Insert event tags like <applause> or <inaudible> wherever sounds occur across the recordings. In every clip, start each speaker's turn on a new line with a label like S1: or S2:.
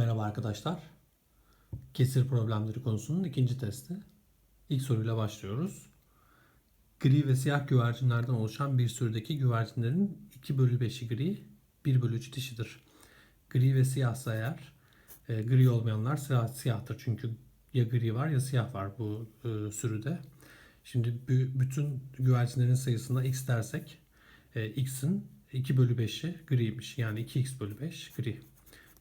S1: Merhaba arkadaşlar. Kesir problemleri konusunun ikinci testi. İlk soruyla başlıyoruz. Gri ve siyah güvercinlerden oluşan bir sürüdeki güvercinlerin 2 bölü 5'i gri, 1 bölü 3 dişidir. Gri ve siyahsa eğer, e, gri olmayanlar siyah, siyahtır. Çünkü ya gri var ya siyah var bu e, sürüde. Şimdi bü- bütün güvercinlerin sayısına x dersek, e, x'in 2 bölü 5'i griymiş. Yani 2x bölü 5 gri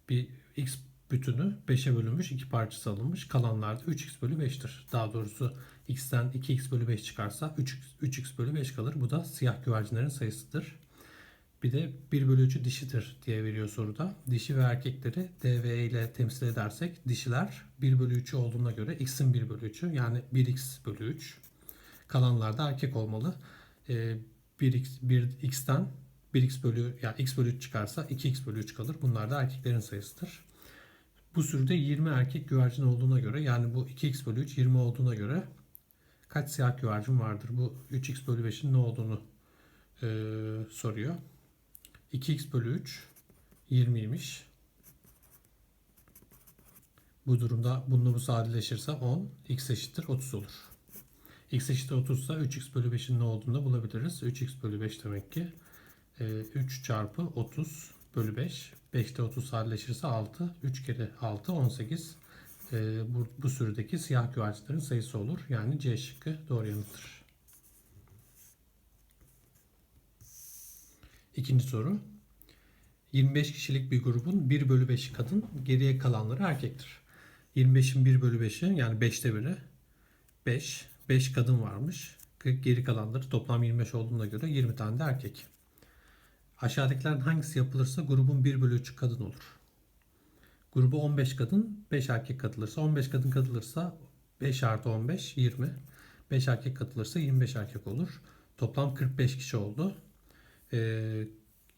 S1: bir x bütünü 5'e bölünmüş, iki parçası alınmış. Kalanlar da 3x bölü 5'tir. Daha doğrusu x'ten 2x bölü 5 çıkarsa 3x, 3x bölü 5 kalır. Bu da siyah güvercinlerin sayısıdır. Bir de 1 bölü 3'ü dişidir diye veriyor soruda. Dişi ve erkekleri D ve E ile temsil edersek dişiler 1 bölü 3'ü olduğuna göre x'in 1 bölü 3'ü yani 1x bölü 3. Kalanlar da erkek olmalı. Ee, 1x, 1x'ten 1x bölü yani x bölü 3 çıkarsa 2x bölü 3 kalır. Bunlar da erkeklerin sayısıdır. Bu sürüde 20 erkek güvercin olduğuna göre yani bu 2x bölü 3 20 olduğuna göre kaç siyah güvercin vardır? Bu 3x bölü 5'in ne olduğunu e, soruyor. 2x bölü 3 20'ymiş. Bu durumda bununla bu sadeleşirse 10, x eşittir 30 olur. x eşittir 30 ise 3x bölü 5'in ne olduğunu bulabiliriz. 3x bölü 5 demek ki e, 3 çarpı 30 bölü 5. 5'te 30 sadeleşirse 6. 3 kere 6 18. E, bu, bu sürüdeki siyah güvercinlerin sayısı olur. Yani C şıkkı doğru yanıttır. İkinci soru. 25 kişilik bir grubun 1 bölü 5'i kadın, geriye kalanları erkektir. 25'in 1 bölü 5'i yani 5'te biri 5. 5 kadın varmış. Geri kalanları toplam 25 olduğuna göre 20 tane de erkek. Aşağıdakilerden hangisi yapılırsa grubun 1 bölü 3'ü kadın olur. Grubu 15 kadın, 5 erkek katılırsa, 15 kadın katılırsa 5 artı 15, 20. 5 erkek katılırsa 25 erkek olur. Toplam 45 kişi oldu. Ee,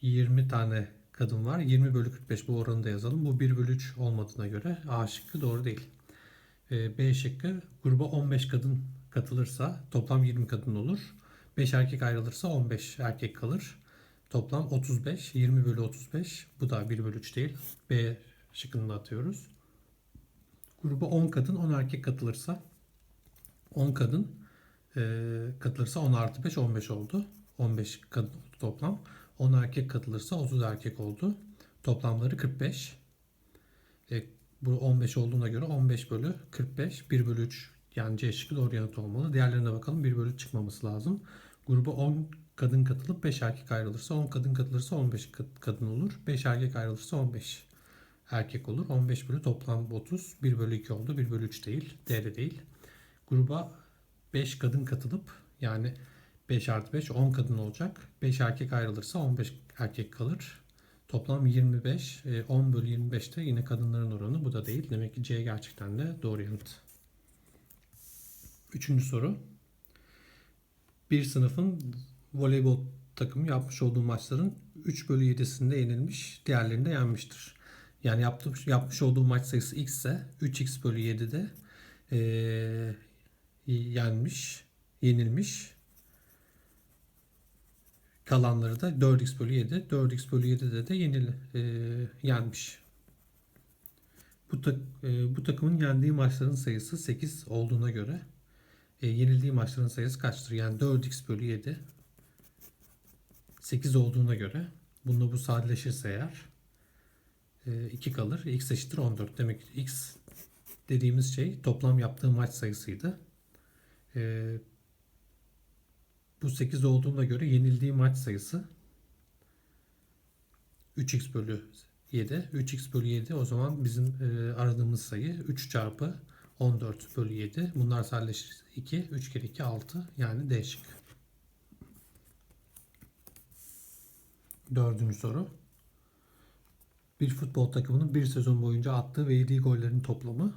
S1: 20 tane kadın var. 20 bölü 45 bu oranı da yazalım. Bu 1 bölü 3 olmadığına göre A şıkkı doğru değil. Ee, B şıkkı gruba 15 kadın katılırsa toplam 20 kadın olur. 5 erkek ayrılırsa 15 erkek kalır. Toplam 35. 20 bölü 35. Bu da 1 bölü 3 değil. B şıkkını da atıyoruz. Gruba 10 kadın 10 erkek katılırsa 10 kadın e, katılırsa 10 artı 5 15 oldu. 15 kadın oldu toplam. 10 erkek katılırsa 30 erkek oldu. Toplamları 45. E, bu 15 olduğuna göre 15 bölü 45 1 bölü 3 yani C şıkkı doğru yanıt olmalı. Diğerlerine bakalım 1 bölü 3 çıkmaması lazım. Gruba 10 kadın katılıp 5 erkek ayrılırsa 10 kadın katılırsa 15 kadın olur. 5 erkek ayrılırsa 15 erkek olur. 15 bölü toplam 30. 1 bölü 2 oldu. 1 bölü 3 değil. D'de değil. Gruba 5 kadın katılıp yani 5 artı 5 10 kadın olacak. 5 erkek ayrılırsa 15 erkek kalır. Toplam 25. 10 bölü 25'te yine kadınların oranı. Bu da değil. Demek ki C gerçekten de doğru yanıt. Üçüncü soru. Bir sınıfın voleybol takımı yapmış olduğu maçların 3 bölü 7'sinde yenilmiş, diğerlerinde yenmiştir. Yani yaptı, yapmış olduğu maç sayısı x ise 3x bölü 7'de ee, yenmiş, yenilmiş. Kalanları da 4x bölü 7. 4x bölü 7'de de yenil, e, yenmiş. Bu, tak, e, bu takımın yendiği maçların sayısı 8 olduğuna göre e, yenildiği maçların sayısı kaçtır? Yani 4x bölü 7 8 olduğuna göre bununla bu sadeleşirse eğer 2 kalır. x eşittir 14. Demek ki x dediğimiz şey toplam yaptığı maç sayısıydı. E, bu 8 olduğuna göre yenildiği maç sayısı 3x bölü 7. 3x bölü 7 o zaman bizim e, aradığımız sayı 3 çarpı 14 bölü 7. Bunlar sadeleşir 2. 3 kere 2 6. Yani D şık. Dördüncü soru. Bir futbol takımının bir sezon boyunca attığı ve yediği gollerin toplamı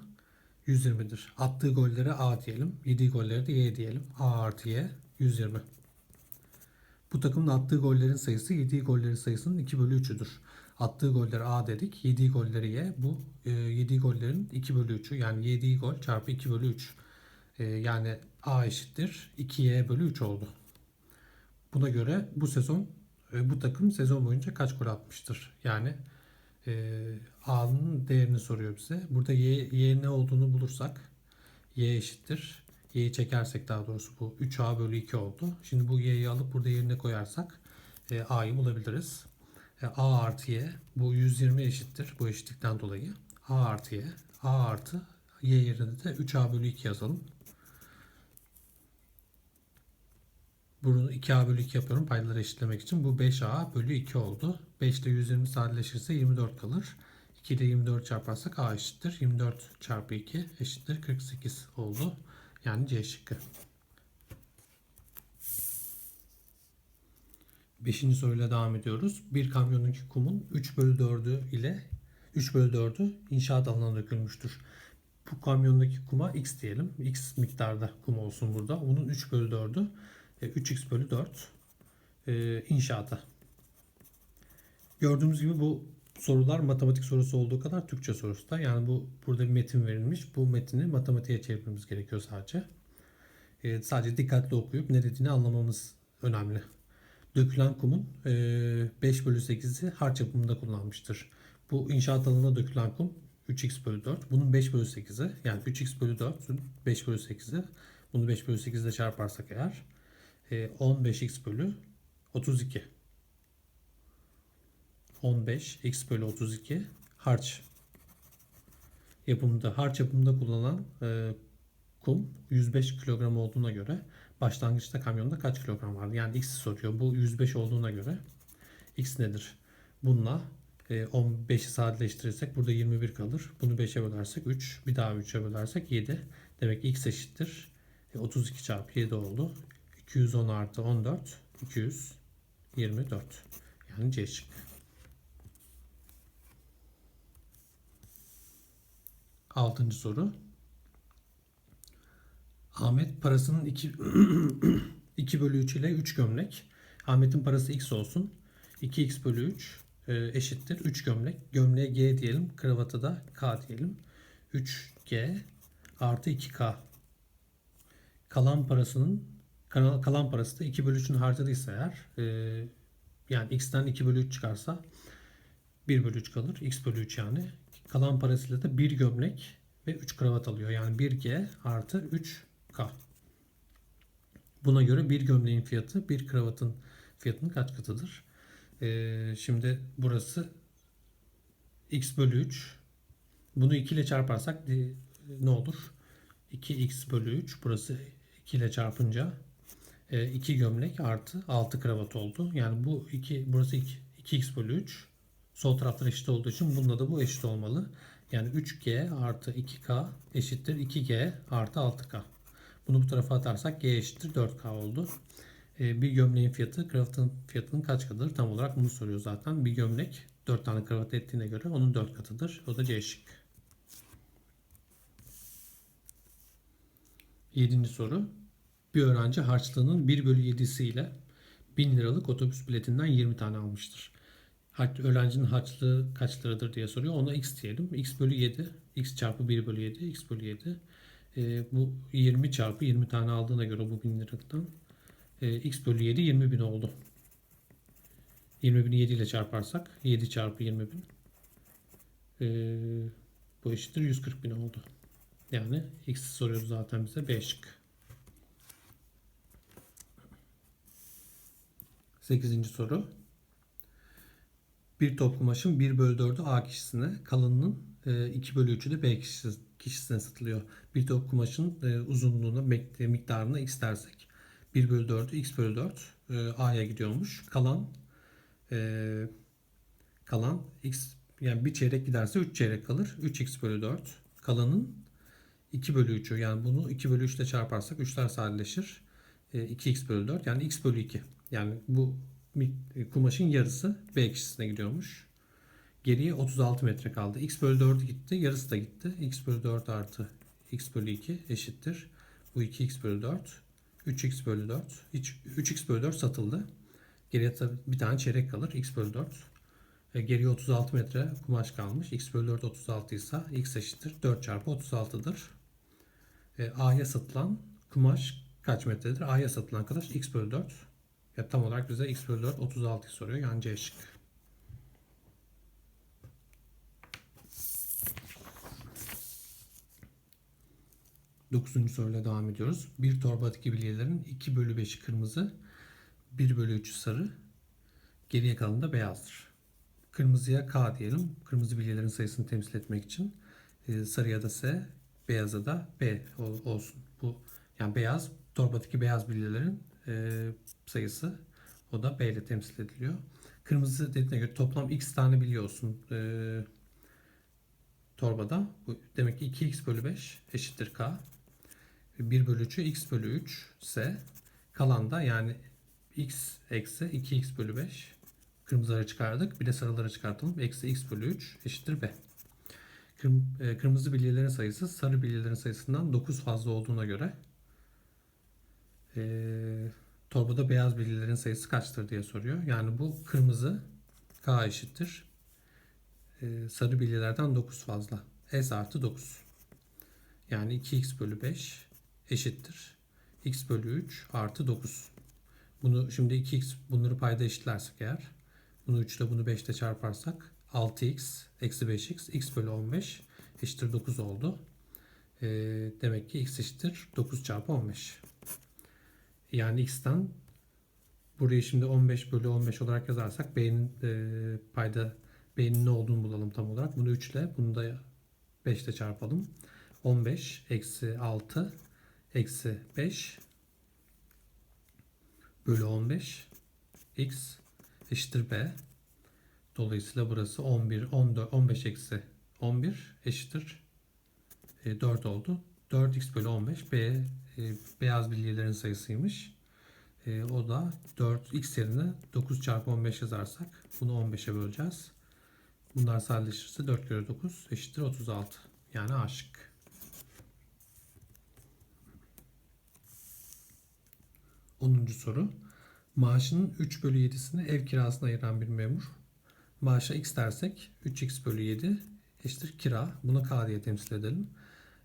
S1: 120'dir. Attığı gollere A diyelim. Yediği gollere de Y diyelim. A artı Y 120. Bu takımın attığı gollerin sayısı yediği gollerin sayısının 2 bölü 3'üdür. Attığı goller A dedik. Yediği golleri Y. Bu e, yediği gollerin 2 bölü 3'ü. Yani yediği gol çarpı 2 bölü 3. E, yani A eşittir 2Y bölü 3 oldu. Buna göre bu sezon bu takım sezon boyunca kaç gol atmıştır? Yani e, A'nın değerini soruyor bize. Burada Y, Y ne olduğunu bulursak Y eşittir. Y'yi çekersek daha doğrusu bu 3A bölü 2 oldu. Şimdi bu Y'yi alıp burada yerine koyarsak e, A'yı bulabiliriz. E, A artı Y bu 120 eşittir. Bu eşitlikten dolayı. A artı Y. A artı Y yerine de 3A bölü 2 yazalım. Bunu 2A bölü 2 yapıyorum paydaları eşitlemek için. Bu 5A bölü 2 oldu. 5 ile 120 sadeleşirse 24 kalır. 2 ile 24 çarparsak A eşittir. 24 çarpı 2 eşittir 48 oldu. Yani C şıkkı. Beşinci soruyla devam ediyoruz. Bir kamyondaki kumun 3 bölü 4'ü ile 3 bölü 4'ü inşaat alanına dökülmüştür. Bu kamyondaki kuma x diyelim. x miktarda kum olsun burada. Bunun 3 bölü 4'ü e, 3x bölü 4 e, inşaata. Gördüğümüz gibi bu sorular matematik sorusu olduğu kadar Türkçe sorusu da. Yani bu burada bir metin verilmiş. Bu metni matematiğe çevirmemiz gerekiyor sadece. E, sadece dikkatli okuyup ne dediğini anlamamız önemli. Dökülen kumun e, 5 bölü 8'i harç yapımında kullanmıştır. Bu inşaat alanına dökülen kum 3x bölü 4. Bunun 5 bölü 8'i yani 3x bölü 4'ün 5 bölü 8'i. Bunu 5 bölü 8 ile çarparsak eğer e, 15x bölü 32. 15 x bölü 32 harç yapımında harç yapımında kullanılan e, kum 105 kilogram olduğuna göre başlangıçta kamyonda kaç kilogram vardı? Yani x soruyor. Bu 105 olduğuna göre x nedir? Bununla e, 15'i sadeleştirirsek burada 21 kalır. Bunu 5'e bölersek 3. Bir daha 3'e bölersek 7. Demek ki x eşittir. E, 32 çarpı 7 oldu. 210 artı 14 224. Yani C şıkkı. Altıncı soru. Ahmet parasının 2 2 <clears throat> bölü 3 ile 3 gömlek. Ahmet'in parası x olsun. 2x bölü 3 e, eşittir 3 gömlek. Gömleğe G diyelim. Kravatı da K diyelim. 3G artı 2K. Kalan parasının kalan, parası da 2 bölü 3'ünü harcadıysa eğer e, yani x'ten 2 bölü 3 çıkarsa 1 bölü 3 kalır. x bölü 3 yani. Kalan parasıyla da 1 gömlek ve 3 kravat alıyor. Yani 1G artı 3K. Buna göre bir gömleğin fiyatı bir kravatın fiyatının kaç katıdır? Ee, şimdi burası x bölü 3. Bunu 2 ile çarparsak ne olur? 2x bölü 3. Burası 2 ile çarpınca 2 e, gömlek artı 6 kravat oldu. Yani bu 2 burası 2, 2x bölü 3. Sol taraflar eşit olduğu için bunda da bu eşit olmalı. Yani 3G artı 2K eşittir 2G artı 6K. Bunu bu tarafa atarsak G eşittir 4K oldu. Ee, bir gömleğin fiyatı kravatın fiyatının kaç katıdır? Tam olarak bunu soruyor zaten. Bir gömlek 4 tane kravat ettiğine göre onun 4 katıdır. O da C şık. Yedinci soru. Bir öğrenci harçlığının 1 bölü 7'si ile 1000 liralık otobüs biletinden 20 tane almıştır. Öğrencinin harçlığı kaç liradır diye soruyor. Ona x diyelim. x bölü 7. x çarpı 1 bölü 7. x bölü 7. E, bu 20 çarpı 20 tane aldığına göre bu 1000 liradan e, x bölü 7 20 bin oldu. 20 bini 7 ile çarparsak 7 çarpı 20 bin e, bu eşittir 140 bin oldu. Yani x soruyordu zaten bize 5 şık. 8. soru. Bir top kumaşın 1 bölü 4'ü A kişisine, kalanının 2 e, bölü 3'ü de B kişisine satılıyor. Bir top kumaşın e, uzunluğuna, miktarına x dersek 1 bölü 4'ü x bölü 4 e, A'ya gidiyormuş. Kalan kalan x yani bir çeyrek giderse 3 çeyrek kalır. 3x bölü 4. Kalanın 2 bölü 3'ü yani bunu 2 bölü 3 ile çarparsak 3'ler sadeleşir. 2x bölü 4 yani x bölü 2. Yani bu kumaşın yarısı B kişisine gidiyormuş. Geriye 36 metre kaldı. X bölü 4 gitti. Yarısı da gitti. X bölü 4 artı X bölü 2 eşittir. Bu 2X bölü 4. 3X bölü 4. 3X bölü 4 satıldı. Geriye bir tane çeyrek kalır. X bölü 4. E, geriye 36 metre kumaş kalmış. X bölü 4 36 ise X eşittir. 4 çarpı 36'dır. E, A'ya satılan kumaş kaç metredir? A'ya satılan arkadaş X bölü 4. Ya tam olarak bize x bölü 4 36 soruyor. Yani C şık. Dokuzuncu soruyla devam ediyoruz. Bir torbadaki bilyelerin 2 bölü 5'i kırmızı, 1 bölü 3'ü sarı, geriye kalan da beyazdır. Kırmızıya K diyelim. Kırmızı bilyelerin sayısını temsil etmek için. E, sarıya da S, beyaza da B olsun. Bu yani beyaz, torbadaki beyaz bilyelerin e, sayısı o da B ile temsil ediliyor. Kırmızı dediğine göre toplam x tane bilye olsun e, torbada. Bu demek ki 2x bölü 5 eşittir K. 1 bölü 3'ü x bölü 3 ise kalan da yani x eksi 2x bölü 5 kırmızıları çıkardık. Bir de sarıları çıkartalım. Eksi x bölü 3 eşittir b. E, Kırmızı bilyelerin sayısı sarı bilyelerin sayısından 9 fazla olduğuna göre e, torbada beyaz bilyelerin sayısı kaçtır diye soruyor. Yani bu kırmızı k eşittir. E, sarı bilyelerden 9 fazla. S artı 9. Yani 2x bölü 5 eşittir. x bölü 3 artı 9. Bunu şimdi 2x bunları payda eşitlersek eğer bunu 3 ile bunu 5 ile çarparsak 6x eksi 5x x bölü 15 eşittir 9 oldu. Ee, demek ki x eşittir 9 çarpı 15. Yani x'ten burayı şimdi 15 bölü 15 olarak yazarsak b'nin e, payda b'nin ne olduğunu bulalım tam olarak. Bunu 3 ile bunu da 5 ile çarpalım. 15 eksi 6 eksi 5 bölü 15 x eşittir b. Dolayısıyla burası 11, 14, 15 eksi 11 eşittir e, 4 oldu. 4x bölü 15 b e, beyaz bilyelerin sayısıymış. E, o da 4x yerine 9 çarpı 15 yazarsak bunu 15'e böleceğiz. Bunlar sadeleşirse 4 kere 9 eşittir 36. Yani A şıkkı. Onuncu soru. Maaşının 3 bölü 7'sini ev kirasına ayıran bir memur. Maaşa x dersek 3x bölü 7 eşittir kira. Bunu k diye temsil edelim.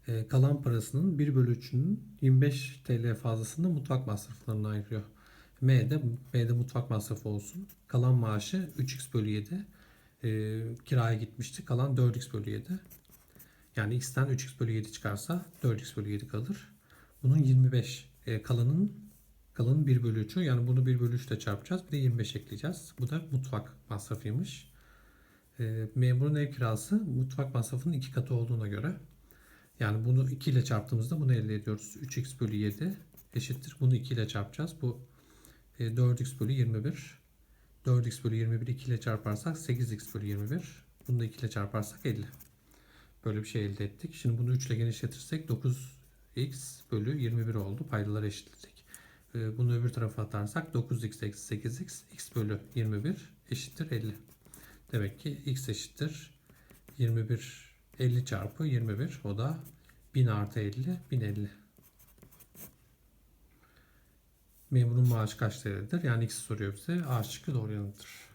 S1: Ee, kalan parasının 1 bölü 3'ünün 25 TL fazlasını mutfak masraflarına ayırıyor. M'de, M'de mutfak masrafı olsun. Kalan maaşı 3x bölü 7. Ee, kiraya gitmişti. Kalan 4x bölü 7. Yani x'ten 3x bölü 7 çıkarsa 4x bölü 7 kalır. Bunun 25 e, kalanın Kalanın 1 bölü 3'ü. Yani bunu 1 bölü 3 ile çarpacağız. Bir de 25 ekleyeceğiz. Bu da mutfak masrafıymış. E, memurun ev kirası mutfak masrafının 2 katı olduğuna göre. Yani bunu 2 ile çarptığımızda bunu elde ediyoruz. 3x bölü 7 eşittir. Bunu 2 ile çarpacağız. Bu e, 4x bölü 21. 4x bölü 21 2 ile çarparsak 8x bölü 21. Bunu da 2 ile çarparsak 50. Böyle bir şey elde ettik. Şimdi bunu 3 ile genişletirsek 9x bölü 21 oldu. Paydaları eşitledik. Ee, Bunu öbür tarafa atarsak 9x eksi 8x x bölü 21 eşittir 50. Demek ki x eşittir 21 50 çarpı 21 o da 1000 artı 50 1050. Memurun maaşı kaç TL'dir? Yani x soruyor bize. A şıkkı doğru yanıttır.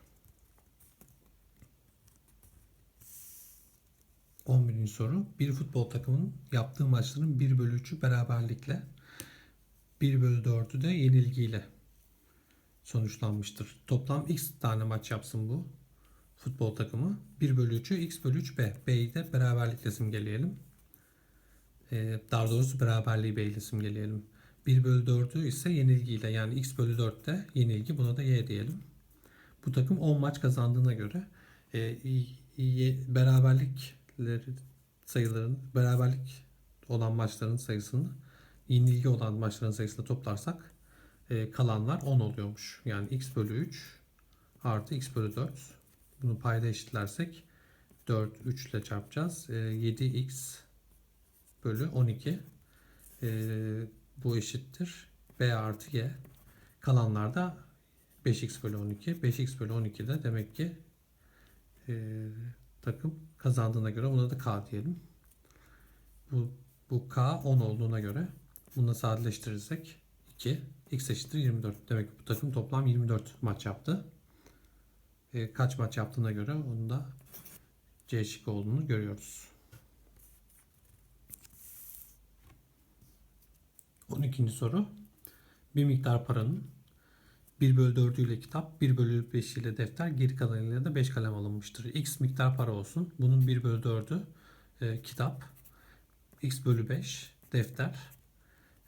S1: 11. soru. Bir futbol takımının yaptığı maçların 1 bölü 3'ü beraberlikle 1 bölü 4'ü de yenilgiyle sonuçlanmıştır. Toplam x tane maç yapsın bu futbol takımı. 1 bölü 3'ü x bölü 3 b. B'yi de beraberlikle simgeleyelim. Ee, daha doğrusu beraberliği b ile simgeleyelim. 1 bölü 4'ü ise yenilgiyle yani x bölü 4 de yenilgi buna da y diyelim. Bu takım 10 maç kazandığına göre e, y- beraberlikleri sayıların beraberlik olan maçların sayısını yenilgi olan maçların sayısını toplarsak e, kalanlar 10 oluyormuş. Yani x bölü 3 artı x bölü 4. Bunu payda eşitlersek 4 3 ile çarpacağız. E, 7x bölü 12 e, bu eşittir b artı y. Kalanlar da 5x bölü 12. 5x bölü 12 de demek ki e, takım kazandığına göre ona da k diyelim. Bu, bu k 10 olduğuna göre bunu sadeleştirirsek 2 x eşittir 24. Demek ki bu takım toplam 24 maç yaptı. E, kaç maç yaptığına göre onun da C şıkkı olduğunu görüyoruz. 12. soru. Bir miktar paranın 1 bölü 4 ile kitap, 1 bölü 5 ile defter, geri kalanıyla da 5 kalem alınmıştır. X miktar para olsun. Bunun 1 bölü 4'ü e, kitap, X bölü 5 defter.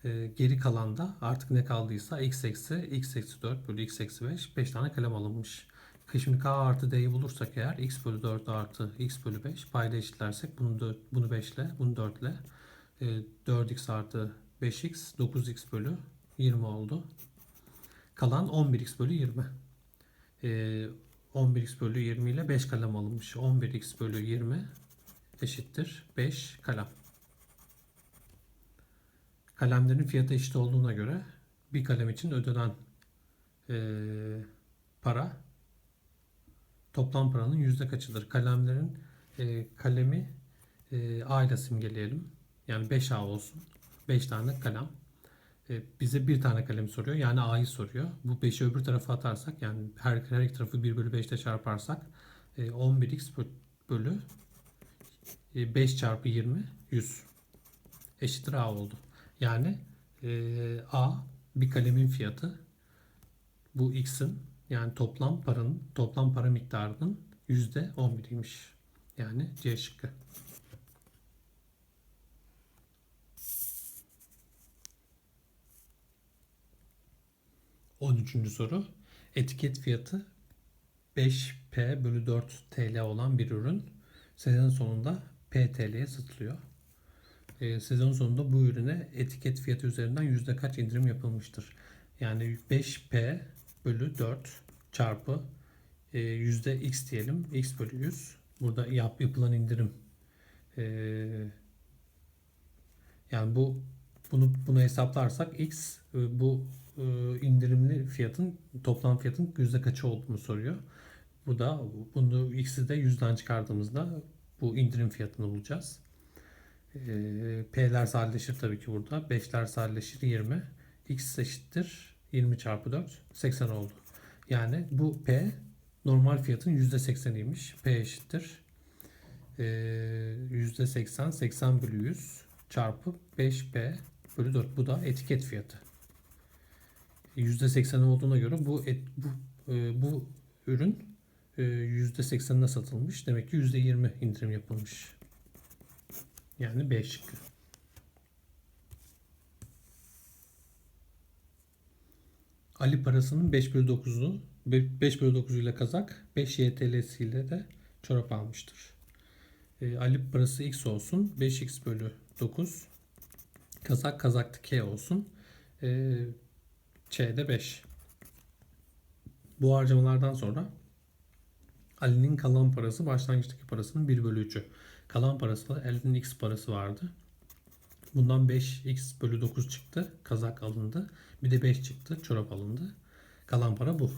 S1: Ee, geri kalan da artık ne kaldıysa x eksi x eksi 4 bölü x eksi 5 5 tane kalem alınmış. Şimdi k artı d'yi bulursak eğer x bölü 4 artı x bölü 5 payda eşitlersek bunu 4, bunu 5 ile bunu 4 ile e, 4x artı 5x 9x bölü 20 oldu. Kalan 11x bölü 20. E, 11x bölü 20 ile 5 kalem alınmış. 11x bölü 20 eşittir 5 kalem. Kalemlerin fiyatı eşit olduğuna göre bir kalem için ödenen e, para toplam paranın yüzde kaçıdır? Kalemlerin e, kalemi e, A ile simgeleyelim. Yani 5A olsun. 5 tane kalem. E, bize bir tane kalem soruyor. Yani A'yı soruyor. Bu 5'i öbür tarafa atarsak yani her, her iki tarafı 1 bölü 5 ile çarparsak e, 11x bö- bölü e, 5 çarpı 20 100 eşittir A oldu. Yani e, A bir kalemin fiyatı bu x'in yani toplam paranın toplam para miktarının yüzde 11'iymiş. Yani C şıkkı. On üçüncü soru. Etiket fiyatı 5P bölü 4 TL olan bir ürün sezon sonunda PTL'ye satılıyor. Ee, sezon sonunda bu ürüne etiket fiyatı üzerinden yüzde kaç indirim yapılmıştır? Yani 5P bölü 4 çarpı e, yüzde x diyelim. x bölü 100. Burada yap, yapılan indirim. E, yani bu bunu bunu hesaplarsak x e, bu indirimli fiyatın toplam fiyatın yüzde kaçı olduğunu soruyor. Bu da bunu x'i de yüzden çıkardığımızda bu indirim fiyatını bulacağız. P'ler sadeleşir tabii ki burada. 5'ler sadeleşir 20. X eşittir 20 çarpı 4 80 oldu. Yani bu P normal fiyatın %80'iymiş. P eşittir. Ee, %80 80 bölü 100 çarpı 5P bölü 4. Bu da etiket fiyatı. %80 olduğuna göre bu et, bu e, bu ürün e, %80'ine satılmış. Demek ki %20 indirim yapılmış. Yani 5 şıkkı. Ali parasının 5 bölü 9'unu 5 bölü 9 ile kazak 5 YTL'si ile de çorap almıştır. E, Ali parası X olsun 5X bölü 9 kazak kazaktı K olsun e, Ç'de 5 bu harcamalardan sonra Ali'nin kalan parası başlangıçtaki parasının 1 bölü 3'ü. Kalan parası da Ali'nin X parası vardı. Bundan 5x bölü 9 çıktı. Kazak alındı. Bir de 5 çıktı. Çorap alındı. Kalan para bu.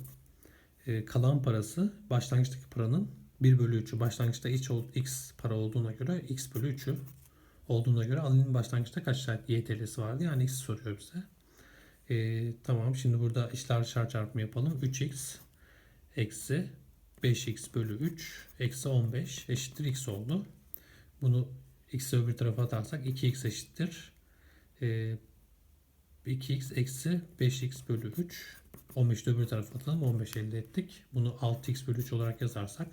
S1: Ee, kalan parası başlangıçtaki paranın 1 bölü 3'ü. Başlangıçta x, x para olduğuna göre x bölü 3'ü olduğuna göre Ali'nin başlangıçta kaç tane YTL'si vardı? Yani x soruyor bize. Ee, tamam şimdi burada işler dışarı çarpımı yapalım. 3x eksi 5x bölü 3 eksi 15 eşittir x oldu. Bunu x'i öbür tarafa atarsak 2x eşittir. Ee, 2x eksi 5x bölü 3. 15'i öbür tarafa atalım. 15 elde ettik. Bunu 6x bölü 3 olarak yazarsak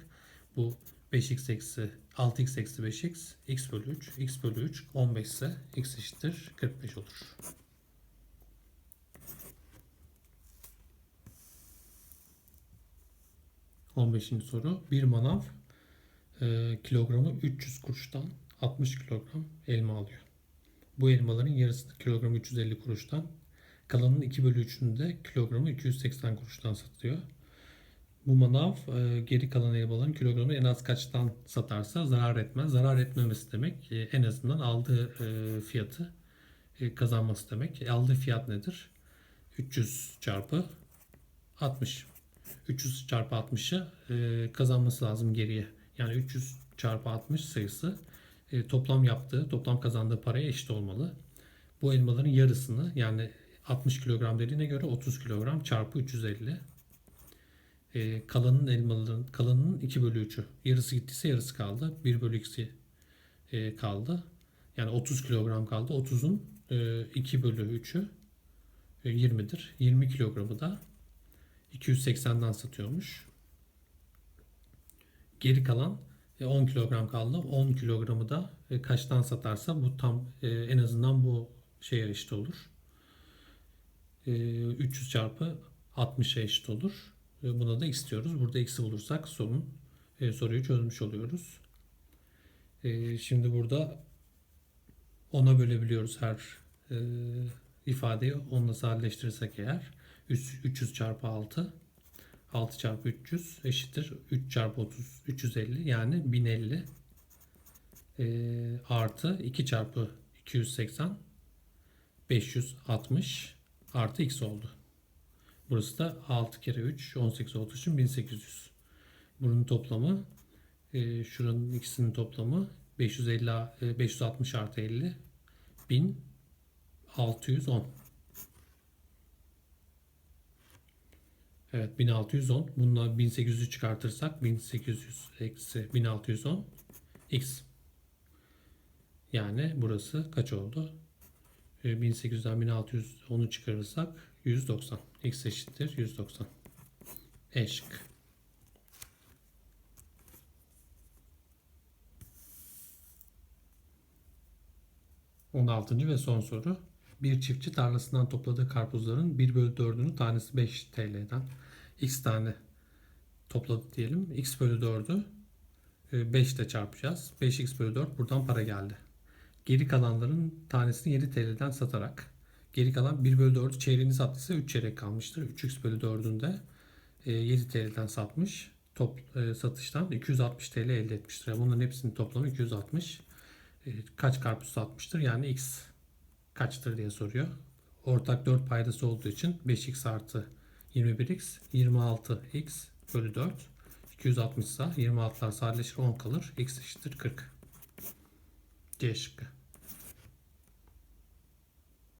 S1: bu 5x eksi 6x eksi 5x x bölü 3 x bölü 3 15 ise x eşittir 45 olur. On beşinci soru. Bir manav e, kilogramı 300 kuruştan 60 kilogram elma alıyor. Bu elmaların yarısı kilogramı 350 kuruştan, kalanın 2 bölü 3'ünü de kilogramı 280 kuruştan satıyor. Bu manav e, geri kalan elmaların kilogramı en az kaçtan satarsa zarar etmez. Zarar etmemesi demek e, en azından aldığı e, fiyatı kazanması demek. Aldığı fiyat nedir? 300 çarpı 60. 300 çarpı 60'ı kazanması lazım geriye. Yani 300 çarpı 60 sayısı e, toplam yaptığı, toplam kazandığı paraya eşit olmalı. Bu elmaların yarısını yani 60 kilogram dediğine göre 30 kilogram çarpı 350. E, kalanın elmaların kalanının 2 bölü 3'ü. Yarısı gittiyse yarısı kaldı. 1 bölü 2 e, kaldı. Yani 30 kilogram kaldı. 30'un e, 2 bölü 3'ü e, 20'dir. 20 kilogramı da 280'den satıyormuş. Geri kalan 10 kilogram kaldı. 10 kilogramı da e, kaçtan satarsa bu tam e, en azından bu şeye eşit olur. E, 300 çarpı 60'a eşit olur. E, buna da x diyoruz. Burada x'i bulursak sorun e, soruyu çözmüş oluyoruz. E, şimdi burada 10'a bölebiliyoruz her e, ifadeyi 10'la sadeleştirirsek eğer 3, 300 çarpı 6 6 çarpı 300 eşittir 3 çarpı 30 350 yani 1050 e, artı 2 çarpı 280 560 artı x oldu. Burası da 6 kere 3 18 olduğu için 1800. Bunun toplamı e, şuranın ikisinin toplamı 550 e, 560 artı 50 1610. Evet 1610. Bununla 1800'ü çıkartırsak 1800 eksi 1610 x. Yani burası kaç oldu? E, 1800'den 1610'u çıkarırsak 190. x eşittir 190. E şıkkı. On altıncı ve son soru. Bir çiftçi tarlasından topladığı karpuzların 1 bölü 4'ünü tanesi 5 TL'den x tane topladı diyelim. x bölü 4'ü 5 ile çarpacağız. 5x bölü 4 buradan para geldi. Geri kalanların tanesini 7 TL'den satarak geri kalan 1 bölü 4'ü çeyreğini sattıysa 3 çeyrek kalmıştır. 3x bölü 4'ün de 7 TL'den satmış. Top, e, satıştan 260 TL elde etmiştir. Yani bunların hepsinin toplamı 260. E, kaç karpuz satmıştır? Yani x kaçtır diye soruyor. Ortak 4 paydası olduğu için 5x artı 21x 26x bölü 4 260 ise 26'lar sadeleşir 10 kalır. x eşittir 40. C şıkkı.